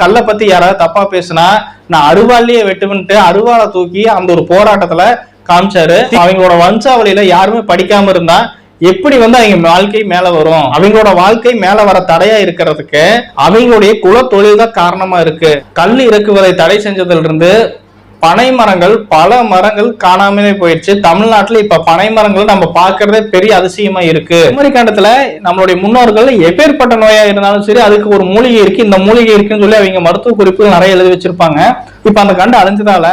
கல்லை பத்தி யாராவது தப்பா பேசுனா நான் அருவாள்லயே வெட்டுவின்ட்டு அருவாலை தூக்கி அந்த ஒரு போராட்டத்துல காமிச்சாரு. அவங்களோட வம்சாவளியில யாருமே படிக்காம இருந்தா எப்படி வந்து அவங்க வாழ்க்கை மேல வரும்? அவங்களோட வாழ்க்கை மேல வர தடையா இருக்கிறதுக்கு அவங்களுடைய குல தொழில் தான் காரணமா இருக்கு. கல் இறக்குவதை தடை செஞ்சதுல இருந்து பனை மரங்கள் பல மரங்கள் காணாமலே போயிடுச்சு. தமிழ்நாட்டுல இப்ப பனை மரங்கள் நம்ம பார்க்கறதே பெரிய அதிசயமா இருக்கு. குமரி கண்டத்துல நம்மளுடைய முன்னோர்கள் எப்பேற்பட்ட நோயா இருந்தாலும் சரி அதுக்கு ஒரு மூலிகை இருக்கு. இந்த மூலிகை இருக்குன்னு சொல்லி அவங்க மருத்துவ குறிப்புகள் நிறைய எழுதி வச்சிருப்பாங்க. இப்ப அந்த கண்டு அழிஞ்சதால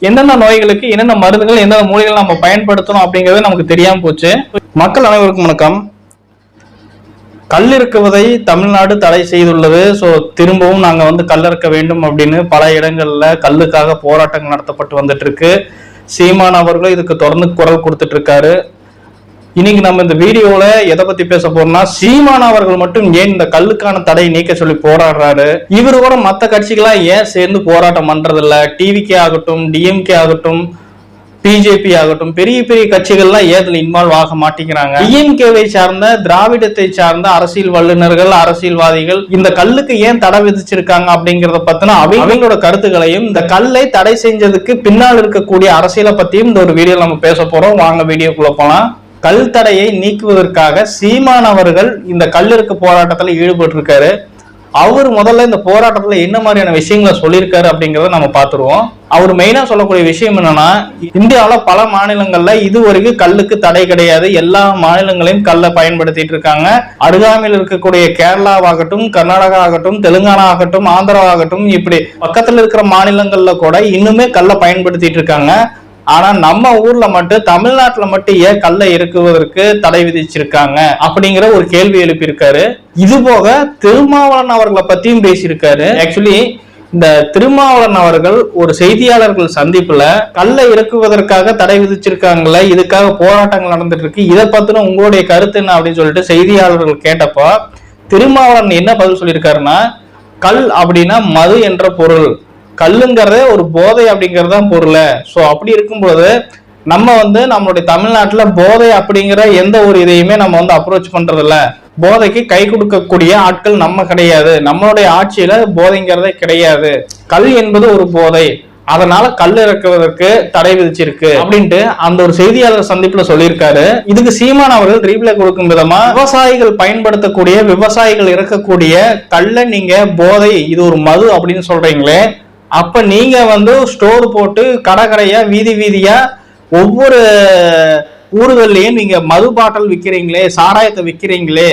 எந்தெந்த நோய்களுக்கு என்னென்ன மருந்துகள் எந்தெந்த மூலிகைகள் நம்ம பயன்படுத்தணும் அப்படிங்கிறது நமக்கு தெரியாம போச்சு. மக்கள் அனைவருக்கும் வணக்கம். கல் இருக்குவதை தமிழ்நாடு தடை செய்துள்ளது. ஸோ திரும்பவும் நாங்கள் வந்து கல் இருக்க வேண்டும் அப்படின்னு பல இடங்களில் கல்லுக்காக போராட்டங்கள் நடத்தப்பட்டு வந்துட்டு இருக்கு சீமான் அவர்களும் இதுக்கு தொடர்ந்து குரல் கொடுத்துட்டு இருக்காரு இன்னைக்கு நம்ம இந்த வீடியோல எதை பத்தி பேச போறோம்னா சீமான் அவர்கள் மட்டும் ஏன் இந்த கல்லுக்கான தடை நீக்க சொல்லி போராடுறாரு? இவரு கூட மற்ற கட்சிகளாம் ஏன் சேர்ந்து போராட்டம் பண்றது இல்ல டிவிகே ஆகட்டும் டிஎம்கே ஆகட்டும் பிஜேபி ஆகட்டும் பெரிய பெரிய கட்சிகள்லாம் ஏதில் இன்வால்வ் ஆக மாட்டேங்கிறாங்க. டிஎம்கேவை சார்ந்த திராவிடத்தை சார்ந்த அரசியல் வல்லுநர்கள் அரசியல்வாதிகள் இந்த கல்லுக்கு ஏன் தடை விதிச்சிருக்காங்க அப்படிங்கறத பத்தினா அவங்களோட கருத்துக்களையும் இந்த கல்லை தடை செஞ்சதுக்கு பின்னால் இருக்கக்கூடிய அரசியலை பத்தியும் இந்த ஒரு வீடியோ நம்ம பேச போறோம். வாங்க வீடியோக்குள்ள போலாம். கல் தடையை நீக்குவதற்காக சீமான் அவர்கள் இந்த கல்லிறுக்கு போராட்டத்தில் ஈடுபட்டு இருக்காரு அவர் முதல்ல இந்த போராட்டத்துல என்ன மாதிரியான விஷயங்களை சொல்லியிருக்காரு அப்படிங்கறத நம்ம பார்த்துருவோம். அவர் மெயினா சொல்லக்கூடிய விஷயம் என்னன்னா இந்தியாவில பல மாநிலங்கள்ல இது வரைக்கும் கல்லுக்கு தடை கிடையாது. எல்லா மாநிலங்களையும் கல்லை பயன்படுத்திட்டு இருக்காங்க. அருகாமையில் இருக்கக்கூடிய கேரளாவாகட்டும் கர்நாடகா ஆகட்டும் தெலுங்கானா ஆகட்டும் ஆந்திரா ஆகட்டும் இப்படி பக்கத்துல இருக்கிற மாநிலங்கள்ல கூட இன்னுமே கல்லை பயன்படுத்திட்டு இருக்காங்க. ஆனா நம்ம ஊர்ல மட்டும் தமிழ்நாட்டுல மட்டும் ஏன் கல்லை இறக்குவதற்கு தடை விதிச்சிருக்காங்க அப்படிங்கிற ஒரு கேள்வி எழுப்பியிருக்காரு. இது போக திருமாவளவன் அவர்களை பத்தியும் பேசியிருக்காரு. ஆக்சுவலி இந்த திருமாவளவன் அவர்கள் ஒரு செய்தியாளர்கள் சந்திப்புல கல்லை இறக்குவதற்காக தடை விதிச்சிருக்காங்களே இதுக்காக போராட்டங்கள் நடந்துட்டு இருக்கு இதை பத்தின உங்களுடைய கருத்து என்ன அப்படின்னு சொல்லிட்டு செய்தியாளர்கள் கேட்டப்போ திருமாவளவன் என்ன பதில் சொல்லியிருக்காருன்னா கல் அப்படின்னா மது என்ற பொருள். கல்லுங்கிறதே ஒரு போதை அப்படிங்கிறது தான் பொருள். ஸோ அப்படி இருக்கும்போது நம்ம வந்து நம்மளுடைய தமிழ்நாட்டில் போதை அப்படிங்கிற எந்த ஒரு இதையுமே நம்ம வந்து அப்ரோச் பண்ணுறதில்ல போதைக்கு கை கொடுக்கக்கூடிய ஆட்கள் நம்ம கிடையாது. நம்மளுடைய ஆட்சியில போதைங்கிறதே கிடையாது. கல் என்பது ஒரு போதை. அதனால கல் இறக்குவதற்கு தடை விதிச்சிருக்கு அப்படின்ட்டு அந்த ஒரு செய்தியாளர் சந்திப்புல சொல்லியிருக்காரு. இதுக்கு சீமான் அவர்கள் ரீப்ளை கொடுக்கும் விதமா விவசாயிகள் பயன்படுத்தக்கூடிய விவசாயிகள் இறக்கக்கூடிய கல்லை நீங்க போதை இது ஒரு மது அப்படின்னு சொல்றீங்களே அப்ப நீங்க வந்து ஸ்டோர் போட்டு கடை கடையா வீதி வீதியா ஒவ்வொரு ஊர்கள்லயும் நீங்க மது பாட்டில் விற்கிறீங்களே சாராயத்தை விற்கிறீங்களே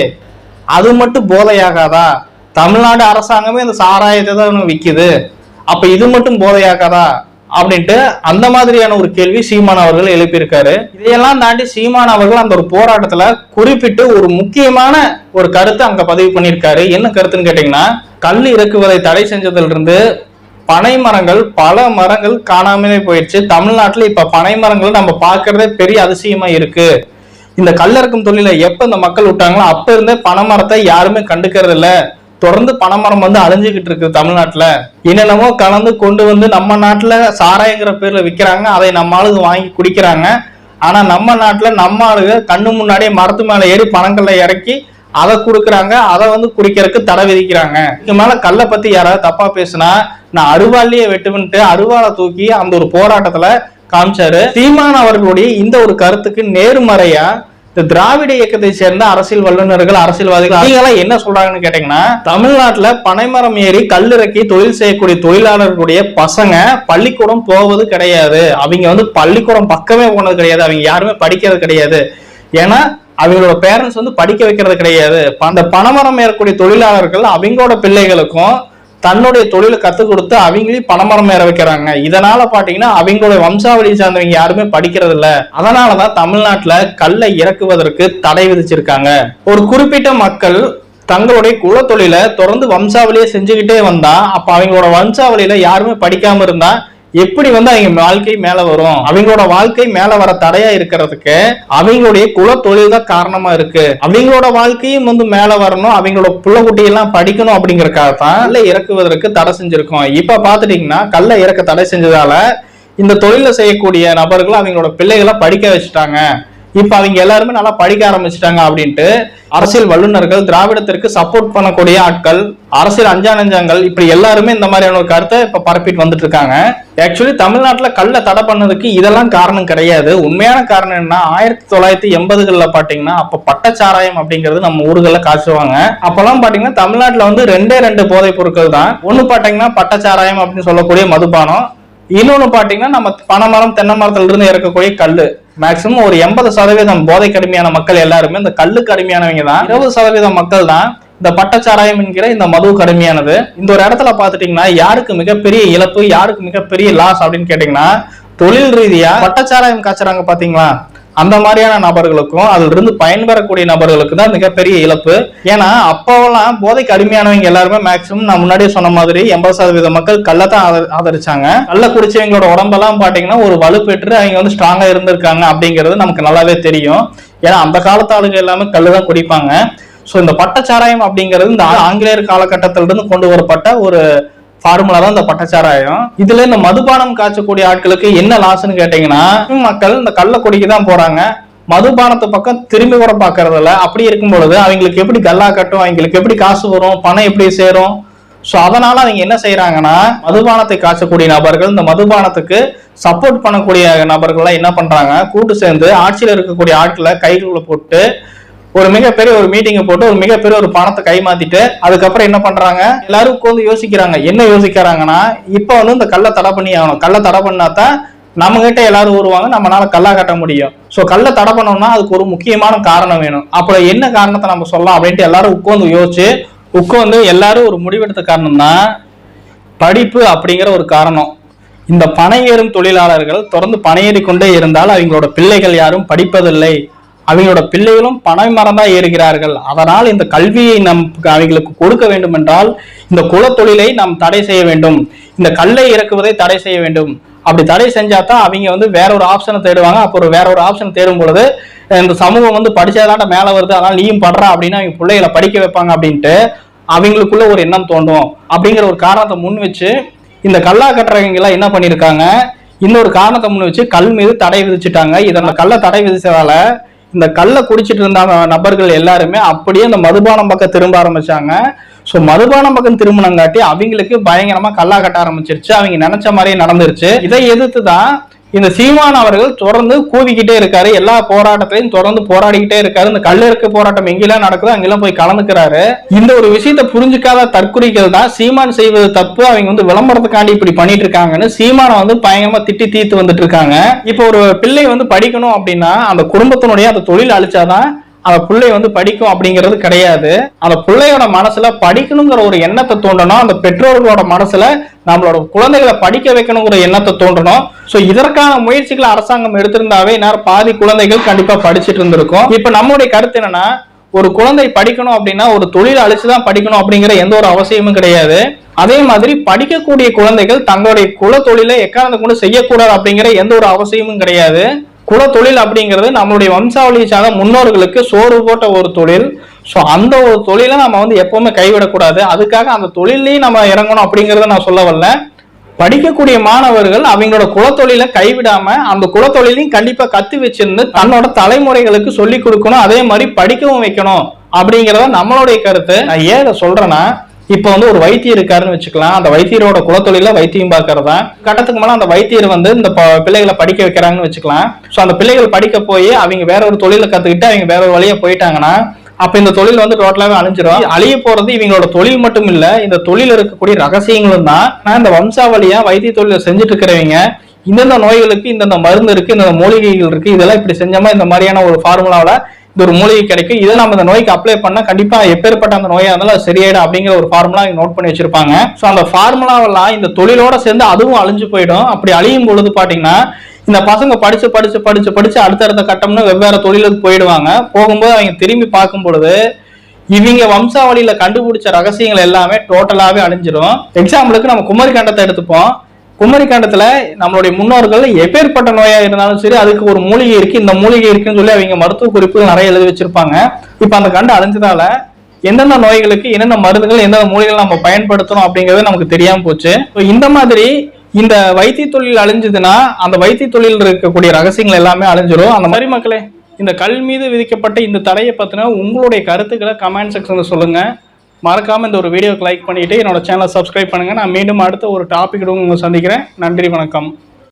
அது மட்டும் போதையாகாதா? தமிழ்நாடு அரசாங்கமே இந்த சாராயத்தை தான் விற்கிது அப்ப இது மட்டும் போதையாகாதா? அப்படின்ட்டு அந்த மாதிரியான ஒரு கேள்வி சீமான் அவர்கள் எழுப்பியிருக்காரு. இதையெல்லாம் தாண்டி சீமான் அவர்கள் அந்த ஒரு போராட்டத்துல குறிப்பிட்டு ஒரு முக்கியமான ஒரு கருத்தை அங்க பதிவு பண்ணியிருக்காரு. என்ன கருத்துன்னு கேட்டீங்கன்னா கல் இறக்குவதை தடை செஞ்சதுல இருந்து பனை மரங்கள் பல மரங்கள் காணாமலே போயிடுச்சு. தமிழ்நாட்டில் இப்ப பனை மரங்கள் நம்ம பார்க்கறதே பெரிய அதிசயமா இருக்கு. இந்த கல்லறுக்கும் தொழில எப்ப இந்த மக்கள் விட்டாங்களோ அப்ப இருந்தே பனை மரத்தை யாருமே கண்டுக்கிறது இல்ல. தொடர்ந்து பனைமரம் வந்து அழிஞ்சுக்கிட்டு இருக்கு தமிழ்நாட்டுல. என்னென்னமோ கலந்து கொண்டு வந்து நம்ம நாட்டுல சாராயங்கிற பேர்ல விற்கிறாங்க அதை நம்ம ஆளுங்க வாங்கி குடிக்கிறாங்க. ஆனா நம்ம நாட்டுல நம்ம ஆளுங்க கண்ணு முன்னாடியே மரத்து மேல ஏறி பணங்களை இறக்கி அதை கொடுக்குறாங்க அதை வந்து குடிக்கிறதுக்கு தடை விதிக்கிறாங்க. இதுக்கு மேல கல்லை பத்தி யாராவது தப்பா பேசுனா நான் அருவாலையே வெட்டுவின்ட்டு அருவாளை தூக்கி அந்த ஒரு போராட்டத்துல காமிச்சாரு. சீமான் அவர்களுடைய இந்த ஒரு கருத்துக்கு நேர்மறையா இந்த திராவிட இயக்கத்தை சேர்ந்த அரசியல் வல்லுநர்கள் அரசியல்வாதிகள் அவங்க எல்லாம் என்ன சொல்றாங்கன்னு கேட்டீங்கன்னா தமிழ்நாட்டுல பனைமரம் ஏறி கல்லிறக்கி தொழில் செய்யக்கூடிய தொழிலாளர்களுடைய பசங்க பள்ளிக்கூடம் போவது கிடையாது. அவங்க வந்து பள்ளிக்கூடம் பக்கமே போனது கிடையாது. அவங்க யாருமே படிக்கிறது கிடையாது. ஏன்னா அவங்களோட பேரண்ட்ஸ் வந்து படிக்க வைக்கிறது கிடையாது. அந்த பனைமரம் ஏறக்கூடிய தொழிலாளர்கள் அவங்களோட பிள்ளைகளுக்கும் தன்னுடைய தொழிலை கற்றுக் கொடுத்து அவங்களையும் பணமரம் ஏற வைக்கிறாங்க. இதனால பாத்தீங்கன்னா அவங்களுடைய வம்சாவளி சார்ந்தவங்க யாருமே படிக்கிறது இல்ல. அதனாலதான் தமிழ்நாட்டுல கல்லை இறக்குவதற்கு தடை விதிச்சிருக்காங்க. ஒரு குறிப்பிட்ட மக்கள் தங்களுடைய குலத்தொழிலை தொடர்ந்து வம்சாவளியை செஞ்சுக்கிட்டே வந்தா அப்ப அவங்களோட வம்சாவளியில யாருமே படிக்காம இருந்தா எப்படி வந்து அவங்க வாழ்க்கை மேல வரும்? அவங்களோட வாழ்க்கை மேல வர தடையா இருக்கிறதுக்கு அவங்களுடைய குல தொழில் தான் காரணமா இருக்கு. அவங்களோட வாழ்க்கையும் வந்து மேல வரணும். அவங்களோட புள்ள குட்டியெல்லாம் படிக்கணும் அப்படிங்கறக்காக தான் இறக்குவதற்கு தடை செஞ்சிருக்கோம். இப்ப பாத்துட்டீங்கன்னா கல்லை இறக்க தடை செஞ்சதால இந்த தொழிலை செய்யக்கூடிய நபர்கள் அவங்களோட பிள்ளைகளை படிக்க வச்சுட்டாங்க. இப்ப அவங்க எல்லாருமே நல்லா படிக்க ஆரம்பிச்சிட்டாங்க அப்படின்ட்டு அரசியல் வல்லுநர்கள் திராவிடத்திற்கு சப்போர்ட் பண்ணக்கூடிய ஆட்கள் அரசியல் அஞ்சா இப்படி எல்லாருமே இந்த மாதிரியான ஒரு கருத்தை இப்ப பரப்பிட்டு வந்துட்டு இருக்காங்க. ஆக்சுவலி தமிழ்நாட்டுல கல்லை தடை பண்ணதுக்கு இதெல்லாம் காரணம் கிடையாது. உண்மையான காரணம் என்ன ஆயிரத்தி தொள்ளாயிரத்தி எண்பதுகள்ல பாத்தீங்கன்னா அப்ப பட்டச்சாராயம் அப்படிங்கிறது நம்ம ஊர்களில் காய்ச்சுவாங்க அப்பெல்லாம் பாத்தீங்கன்னா தமிழ்நாட்டுல வந்து ரெண்டே ரெண்டு போதைப் பொருட்கள் தான். ஒண்ணு பாத்தீங்கன்னா பட்டச்சாராயம் அப்படின்னு சொல்லக்கூடிய மதுபானம். இன்னொன்னு பாத்தீங்கன்னா நம்ம பனைமரம் தென்னை மரத்துல இருந்து இறக்கக்கூடிய கல்லு. மேக்சிமம் ஒரு எண்பது சதவீதம் போதை கடுமையான மக்கள் எல்லாருமே இந்த கல்லுக்கு அடிமையானவங்க தான். இருபது சதவீதம் மக்கள் தான் இந்த பட்டச்சாராயம் என்கிற இந்த மது கடுமையானது. இந்த ஒரு இடத்துல பாத்துட்டீங்கன்னா யாருக்கு மிகப்பெரிய இழப்பு யாருக்கு மிகப்பெரிய லாஸ் அப்படின்னு கேட்டீங்கன்னா தொழில் ரீதியா பட்டச்சாராயம் காய்ச்சறாங்க பாத்தீங்களா அந்த மாதிரியான நபர்களுக்கும் அதுல இருந்து பயன்பெறக்கூடிய நபர்களுக்கு தான் மிகப்பெரிய இழப்பு. ஏன்னா அப்போவெல்லாம் போதைக்கு அடிமையானவங்க எல்லாருமே மேக்சிமம் நான் முன்னாடியே சொன்ன மாதிரி எண்பது சதவீத மக்கள் கல்லை தான் ஆதரிச்சாங்க. கள்ள குடிச்சவங்களோட உடம்பெல்லாம் பாத்தீங்கன்னா ஒரு வலுப்பெற்று அவங்க வந்து ஸ்ட்ராங்கா இருந்திருக்காங்க அப்படிங்கிறது நமக்கு நல்லாவே தெரியும். ஏன்னா அந்த காலத்து ஆளுங்க எல்லாமே கல்லு தான் குடிப்பாங்க. ஸோ இந்த பட்டச்சாராயம் அப்படிங்கிறது இந்த ஆங்கிலேயர் காலகட்டத்திலிருந்து கொண்டு வரப்பட்ட ஒரு ஃபார்முலா தான் இந்த பட்டச்சாராயம். இதுல இந்த மதுபானம் காய்ச்சக்கூடிய ஆட்களுக்கு என்ன லாஸ்ன்னு கேட்டீங்கன்னா மக்கள் இந்த கள்ள குடிக்கு தான் போறாங்க. மதுபானத்து பக்கம் திரும்பி கூட பாக்குறது இல்ல. அப்படி இருக்கும் பொழுது அவங்களுக்கு எப்படி கல்லா கட்டும் அவங்களுக்கு எப்படி காசு வரும் பணம் எப்படி சேரும்? சோ அதனால அவங்க என்ன செய்யறாங்கன்னா மதுபானத்தை காய்ச்சக்கூடிய நபர்கள் இந்த மதுபானத்துக்கு சப்போர்ட் பண்ணக்கூடிய நபர்கள்லாம் என்ன பண்றாங்க கூட்டு சேர்ந்து ஆட்சியில் இருக்கக்கூடிய ஆட்களை கைக்குள்ள போட்டு ஒரு மிகப்பெரிய ஒரு மீட்டிங்கை போட்டு ஒரு மிகப்பெரிய ஒரு பணத்தை கைமாத்திட்டு அதுக்கப்புறம் என்ன பண்றாங்க? எல்லாரும் உட்காந்து யோசிக்கிறாங்க. என்ன யோசிக்கிறாங்கன்னா இப்ப வந்து இந்த கல்லை தடை பண்ணி ஆகணும். கல்லை தடை பண்ணாதான் நம்ம கிட்ட எல்லாரும் வருவாங்க நம்மளால கல்லா கட்ட முடியும். சோ கல்லை தடை பண்ணோம்னா அதுக்கு ஒரு முக்கியமான காரணம் வேணும். அப்புறம் என்ன காரணத்தை நம்ம சொல்லலாம் அப்படின்ட்டு எல்லாரும் உட்காந்து யோசிச்சு உட்காந்து எல்லாரும் ஒரு முடிவெடுத்த காரணம் தான் படிப்பு அப்படிங்கிற ஒரு காரணம். இந்த பணையேறும் தொழிலாளர்கள் தொடர்ந்து பணையேறிக்கொண்டே கொண்டே இருந்தால் அவங்களோட பிள்ளைகள் யாரும் படிப்பதில்லை. அவங்களோட பிள்ளைகளும் பனை மரந்தா ஏறுகிறார்கள். அதனால் இந்த கல்வியை நம் அவங்களுக்கு கொடுக்க வேண்டும் என்றால் இந்த குலத்தொழிலை நாம் தடை செய்ய வேண்டும். இந்த கல்லை இறக்குவதை தடை செய்ய வேண்டும். அப்படி தடை செஞ்சா தான் அவங்க வந்து வேற ஒரு ஆப்ஷனை தேடுவாங்க. அப்புறம் வேற ஒரு ஆப்ஷன் தேடும் பொழுது இந்த சமூகம் வந்து படிச்சாதாண்ட மேல வருது. அதனால நீயும் படுறா அப்படின்னு அவங்க பிள்ளைகளை படிக்க வைப்பாங்க அப்படின்ட்டு அவங்களுக்குள்ள ஒரு எண்ணம் தோன்றும். அப்படிங்கிற ஒரு காரணத்தை முன் வச்சு இந்த கல்லா கட்டுறவங்க எல்லாம் என்ன பண்ணிருக்காங்க இன்னொரு காரணத்தை முன் வச்சு கல் மீது தடை விதிச்சுட்டாங்க. இதை அந்த கல்லை தடை விதிச்சதால இந்த கல்லை குடிச்சிட்டு இருந்த நபர்கள் எல்லாருமே அப்படியே அந்த மதுபானம் பக்கம் திரும்ப ஆரம்பிச்சாங்க. ஸோ மதுபானம் பக்கம் திரும்பினங்காட்டி அவங்களுக்கு பயங்கரமா கல்லா கட்ட ஆரம்பிச்சிருச்சு. அவங்க நினைச்ச மாதிரியே நடந்துருச்சு. இதை எதிர்த்து தான் இந்த சீமான் அவர்கள் தொடர்ந்து கூவிக்கிட்டே இருக்காரு. எல்லா போராட்டத்திலையும் தொடர்ந்து போராடிக்கிட்டே இருக்காரு. இந்த கல்லிறக்கு போராட்டம் எங்கெல்லாம் நடக்குதோ அங்கெல்லாம் போய் கலந்துக்கிறாரு. இந்த ஒரு விஷயத்தை புரிஞ்சுக்காத தற்குறிகள் தான் சீமான் செய்வது தப்பு. அவங்க வந்து விளம்பரத்துக்காண்டி இப்படி பண்ணிட்டு இருக்காங்கன்னு சீமானை வந்து பயங்கரமா திட்டி தீர்த்து வந்துட்டு இருக்காங்க. இப்போ ஒரு பிள்ளை வந்து படிக்கணும் அப்படின்னா அந்த குடும்பத்தினுடைய அந்த தொழில் அழிச்சாதான் அந்த பிள்ளை வந்து படிக்கும் அப்படிங்கிறது கிடையாது. அந்த பிள்ளையோட மனசுல படிக்கணுங்கிற ஒரு எண்ணத்தை தோன்றணும். அந்த பெற்றோர்களோட மனசுல நம்மளோட குழந்தைகளை படிக்க வைக்கணுங்கிற எண்ணத்தை தோன்றணும். சோ இதற்கான முயற்சிகளை அரசாங்கம் எடுத்திருந்தாவே நேரம் பாதி குழந்தைகள் கண்டிப்பா படிச்சுட்டு இருந்திருக்கும். இப்ப நம்மளுடைய கருத்து என்னன்னா ஒரு குழந்தை படிக்கணும் அப்படின்னா ஒரு தொழில் அழிச்சுதான் படிக்கணும் அப்படிங்கிற எந்த ஒரு அவசியமும் கிடையாது. அதே மாதிரி படிக்கக்கூடிய குழந்தைகள் தங்களுடைய குல தொழிலை எக்காரணத்தை கொண்டு செய்யக்கூடாது அப்படிங்கிற எந்த ஒரு அவசியமும் கிடையாது. குலத்தொழில் அப்படிங்கிறது நம்மளுடைய வம்சாவளியை சார்ந்த முன்னோர்களுக்கு சோறு போட்ட ஒரு தொழில். ஸோ அந்த ஒரு தொழிலை நம்ம வந்து எப்பவுமே கைவிடக்கூடாது. அதுக்காக அந்த தொழிலையும் நம்ம இறங்கணும் அப்படிங்கிறத நான் சொல்ல வரல. படிக்கக்கூடிய மாணவர்கள் அவங்களோட குலத்தொழில கைவிடாம அந்த குலத்தொழிலையும் கண்டிப்பா கத்து வச்சிருந்து தன்னோட தலைமுறைகளுக்கு சொல்லி கொடுக்கணும். அதே மாதிரி படிக்கவும் வைக்கணும் அப்படிங்கிறத நம்மளுடைய கருத்து. நான் ஏன் சொல்றேன்னா இப்போ வந்து ஒரு வைத்தியர் இருக்காருன்னு வச்சுக்கலாம். அந்த வைத்தியரோட குலத்தொழில வைத்தியம் பார்க்கறதா? கட்டத்துக்கு மேலே அந்த வைத்தியர் வந்து இந்த ப- பிள்ளைகளை படிக்க வைக்கிறாங்கன்னு வச்சுக்கலாம். ஸோ அந்த பிள்ளைகள் படிக்க போய் அவங்க வேற ஒரு தொழிலை கற்றுக்கிட்டு அவங்க வேற ஒரு வழியாக போயிட்டாங்கன்னா அப்ப இந்த தொழில் வந்து டோட்டலாவே அழிஞ்சிடும் அழிய போறது இவங்களோட தொழில் மட்டும் இல்ல இந்த தொழில் இருக்கக்கூடிய ரகசியங்களும் தான். நான் இந்த வம்சாவளியா வைத்திய தொழிலை செஞ்சுட்டு இருக்கிறவங்க இந்தந்த நோய்களுக்கு இந்தந்த மருந்து இருக்கு இந்தந்த மூலிகைகள் இருக்கு இதெல்லாம் இப்படி செஞ்சோமா இந்த மாதிரியான ஒரு ஃபார்முலாவில இந்த ஒரு மூலிகை கிடைக்கும். இதை நம்ம இந்த நோய்க்கு அப்ளை பண்ணா கண்டிப்பா எப்பேற்பட்ட அந்த நோயா இருந்தாலும் அது சரியாயிடும் அப்படிங்கிற ஒரு ஃபார்முலா நோட் பண்ணி வச்சிருப்பாங்க. சோ அந்த ஃபார்முலாவெல்லாம் இந்த தொழிலோட சேர்ந்து அதுவும் அழிஞ்சு போயிடும். அப்படி அழியும் பொழுது பாத்தீங்கன்னா இந்த பசங்க படிச்சு படிச்சு படிச்சு படிச்சு அடுத்தடுத்த கட்டம்னு வெவ்வேறு தொழிலுக்கு போயிடுவாங்க. போகும்போது அவங்க திரும்பி பார்க்கும் பொழுது இவங்க வம்சாவளியில கண்டுபிடிச்ச ரகசியங்கள் எல்லாமே டோட்டலாவே அழிஞ்சிடும் எக்ஸாம்பிளுக்கு நம்ம குமரி கண்டத்தை எடுத்துப்போம். குமரி காண்டத்துல நம்மளுடைய முன்னோர்கள் எப்பேற்பட்ட நோயா இருந்தாலும் சரி அதுக்கு ஒரு மூலிகை இருக்கு. இந்த மூலிகை இருக்குன்னு சொல்லி அவங்க மருத்துவ குறிப்புகள் நிறைய எழுதி வச்சிருப்பாங்க. இப்ப அந்த கண்டு அழிஞ்சதால எந்தெந்த நோய்களுக்கு என்னென்ன மருந்துகள் எந்தெந்த மூலிகைகள் நம்ம பயன்படுத்தணும் அப்படிங்கிறது நமக்கு தெரியாம போச்சு. இந்த மாதிரி இந்த வைத்திய தொழில் அழிஞ்சதுன்னா அந்த வைத்திய தொழில் இருக்கக்கூடிய ரகசியங்கள் எல்லாமே அழிஞ்சிரும். அந்த மாதிரி மக்களே இந்த கல் மீது விதிக்கப்பட்ட இந்த தடையை பற்றின உங்களுடைய கருத்துக்களை கமெண்ட் செக்ஷனில் சொல்லுங்கள் மறக்காமல் இந்த ஒரு வீடியோக்கு லைக் பண்ணிவிட்டு என்னோட சேனலை சப்ஸ்கிரைப் பண்ணுங்கள் நான் மீண்டும் அடுத்த ஒரு டாபிக் உங்களை சந்திக்கிறேன். நன்றி வணக்கம்.